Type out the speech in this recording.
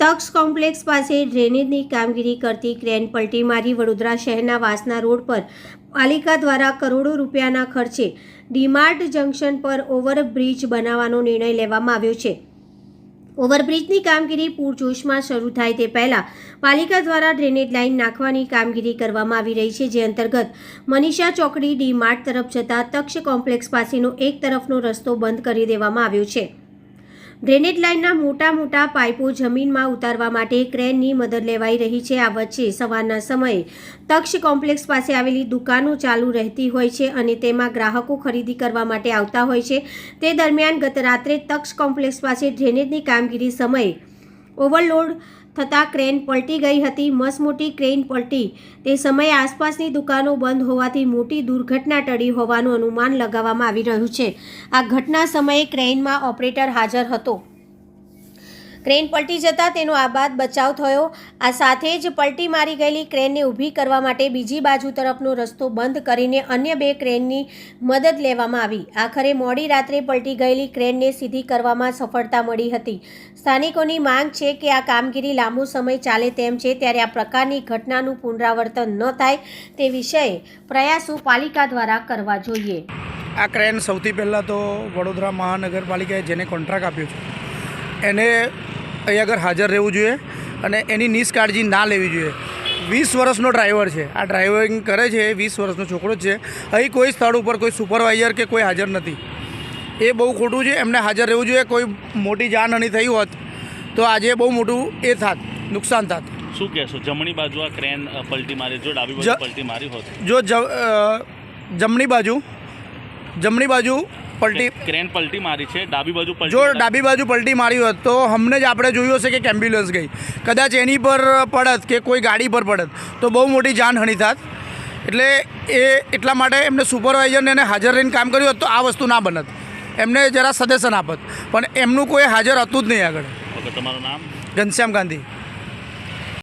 Taksh complex પાસે ડ્રેનેજની કામગીરી કરતી ક્રેન પલટી મારી વડોદરા શહેરના વાસના રોડ પર પાલિકા દ્વારા કરોડો રૂપિયાના ખર્ચે ડીમાર્ટ જંકશન પર ઓવરબ્રિજ બનાવવાનો નિર્ણય લેવામાં આવ્યો છે. ઓવરબ્રિજની કામગીરી પૂરજોશમાં શરૂ થાય તે પહેલાં પાલિકા દ્વારા ડ્રેનેજ લાઇન નાખવાની કામગીરી કરવામાં આવી રહી છે, જે અંતર્ગત મનીષા ચોકડી ડીમાર્ટ તરફ જતા તક્ષ કોમ્પ્લેક્સ પાસેનો એક તરફનો રસ્તો બંધ કરી દેવામાં આવ્યો છે. ડ્રેનેજ લાઇનના મોટા મોટા પાઇપો જમીનમાં ઉતારવા માટે ક્રેનની મદદ લેવાઈ રહી છે. આ વચ્ચે સવારના સમયે તક્ષ કોમ્પ્લેક્સ પાસે આવેલી દુકાનો ચાલુ રહેતી હોય છે અને તેમાં ગ્રાહકો ખરીદી કરવા માટે આવતા હોય છે. તે દરમિયાન ગત રાત્રે તક્ષ કોમ્પ્લેક્સ પાસે ડ્રેનેજની કામગીરી સમયે ઓવરલોડ થતાં ક્રેન પલટી ગઈ હતી, મસમોટી ક્રેન પલટી. તે સમયે આસપાસની દુકાનો બંધ હોવાથી મોટી દુર્ઘટના ટળી હોવાનું અનુમાન લગાવવામાં આવી રહ્યું છે. આ ઘટના સમયે ક્રેનમાં ઓપરેટર હાજર હતો. ક્રેન પલટી જતાં તેનો આબાદ બચાવ થયો. આ સાથે જ પલટી મારી ગયેલી ક્રેનને ઊભી કરવા માટે બીજી બાજુ તરફનો રસ્તો બંધ કરીને અન્ય બે ક્રેનની મદદ લેવામાં આવી. આખરે મોડી રાત્રે પલટી ગયેલી ક્રેનને સીધી કરવામાં સફળતા મળી હતી. સ્થાનિકોની માંગ છે કે આ કામગીરી લાંબો સમય ચાલે તેમ છે, ત્યારે આ પ્રકારની ઘટનાનું પુનરાવર્તન ન થાય તે વિષયે પ્રયાસો પાલિકા દ્વારા કરવા જોઈએ. આ ક્રેન સૌથી પહેલાં તો વડોદરા મહાનગરપાલિકાએ જેને કોન્ટ્રાક્ટ આપ્યો છે, એને અહીં આગળ હાજર રહેવું જોઈએ અને એની નિષ્કાળજી ના લેવી જોઈએ. વીસ વર્ષનો ડ્રાઈવર છે. આ ડ્રાઇવિંગ કરે છે એ વીસ વર્ષનો છોકરો જ છે. અહીં કોઈ સ્થળ ઉપર કોઈ સુપરવાઇઝર કે કોઈ હાજર નથી. એ બહુ ખોટું છે એમને હાજર રહેવું જોઈએ. કોઈ મોટી જાનહાનિ થઈ હોત તો આજે બહુ મોટું એ થાત નુકસાન થાત. શું કહેશો? જમણી બાજુ આ ક્રેન પલટી મારી જો ડાબી બાજુ પલટી મારી હોત. જો જમણી બાજુ જમણી બાજુ પલટી ક્રેન પલટી મારી છે ડાબી બાજુ જો ડાબી બાજુ પલટી મારી હોત તો હમને જ આપણે જોયું હશે કે એમ્બ્યુલન્સ ગઈ. કદાચ એની પર પડત કે કોઈ ગાડી પર પડત તો બહુ મોટી જાનહાનિ થાત. એટલે એ એટલા માટે એમને સુપરવાઇઝરને એને હાજર રહીને કામ કર્યું હોત તો આ વસ્તુ ના બનત. એમને જરા સજેશન આપત. પણ એમનું કોઈ હાજર હતું જ નહીં આગળ. તમારું નામ? ઘનશ્યામ ગાંધી.